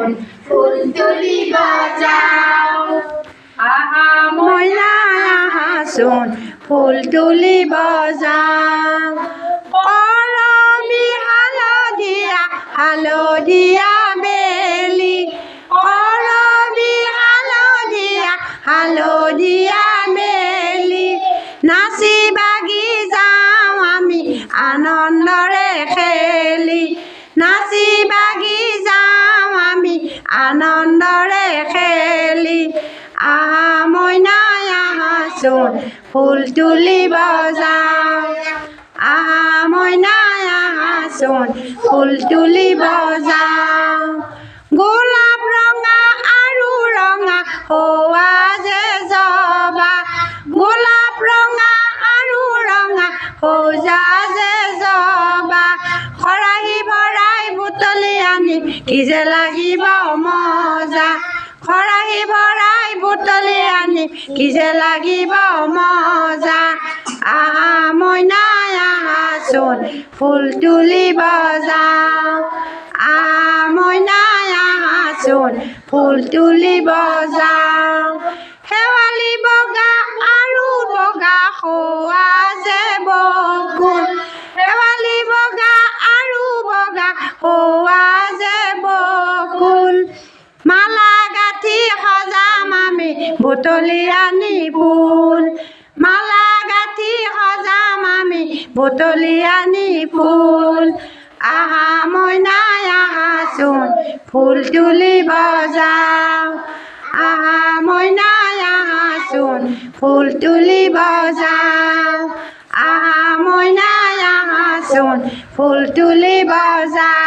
আসুন ফুল তুলিব যাও আহা ময়না আসুন ফুল তুলিব যাও কলমি হালধীয়া হালধীয়া বেলি। কলমি হালধীয়া হালধীয়া বেলি। নাচি বাগি যাওঁ আমি আনন্দৰে খেলি। নাচি বাগি যাওঁ আমি আনন্দৰে খেলি আহা মইনাই আহাচোন ফুল তুলিব যাওঁ আহা মইনাই আহাচোন ফুল তুলিব যাওঁ যে লাগিব মজা? খৰাহী ভৰাই বুটলি আনি যে লাগিব মজা? আহা মইনাই আহাচোন ফুল তুলিব যাওঁ আহা মইনাই আহাচোন ফুল তুলিব যাওঁ শেৱালি বগা আৰু বগা খোৱা আনি ফুল। মালা গাঁঠি সজাম আমি বুটলি আনি ফুল। আহা মইনাই আহাচোন ফুল তুলিব যাওঁ আহা মইনাই আহাচোন ফুল তুলিব যাওঁ আহা মইনাই আহাচোন ফুল তুলিব যাওঁ